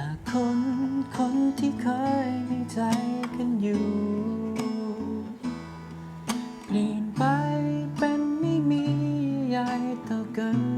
ากคนคนที่เคยมีใจกันอยู่ เปลี่ยนไปเป็นไม่มีใยเท่ากัน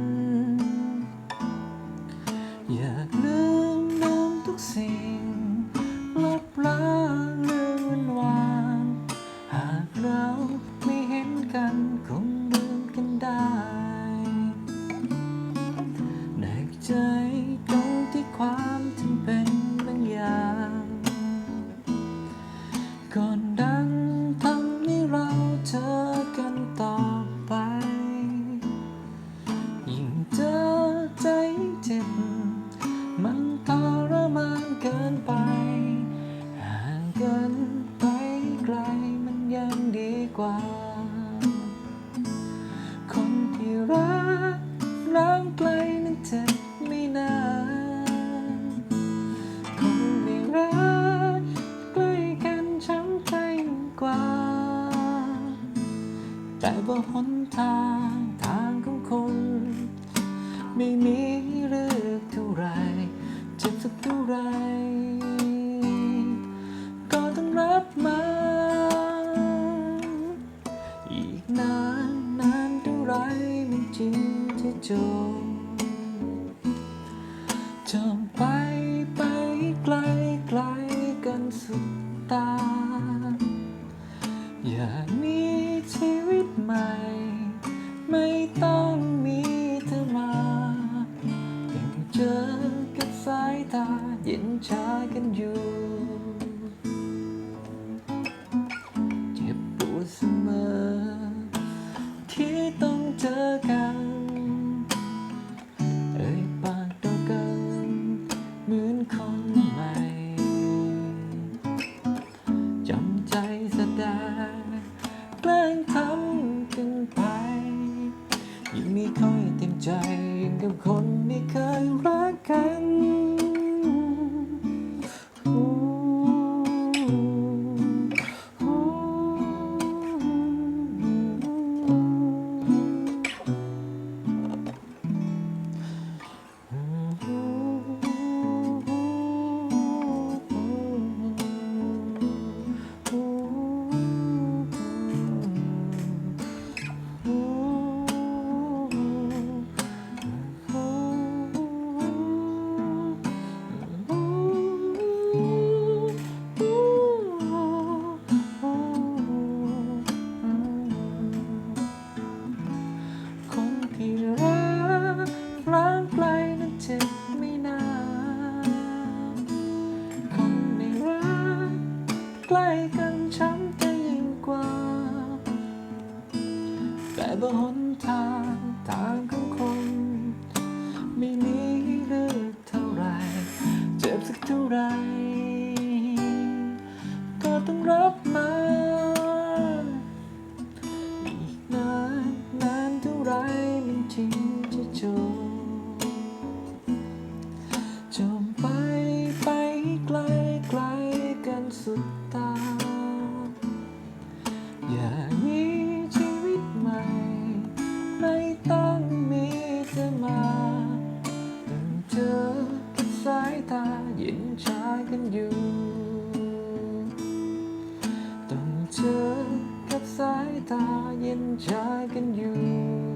ก่อนดังทำให้เราเจอกันต่อไป ยิ่งเจอใจเจ็บ มันทรมานเกินไป ห่างกันไปไกลมันยังดีกว่า แต่ว่าหนทางทางของคน ไม่มีเลือกเท่าไรเจ็บสักเท่าไร ก็ต้องรับมาอีกนานนานเท่าไรมันจริงที่จบ ไม่ต้องมีเธอมายังเจอกับสายตาเย็นชากันอยู่ เจ็บปวดเสมอ ที่ต้องเจอกัน ค่อยเต็มใจยังกับคนไม่เคยรักกัน แต่บนหนทางทางของคน ไม่มีห้เลือกเท่าไร เจ็บสักเท่าไร ก็ต้องรับมาอีกนานนานเท่าไรมันจริงจะจบจมไปไปไกลไกลกันสุด กันอยู่ ต้องเจอกับสายตาเย็นชากันอยู่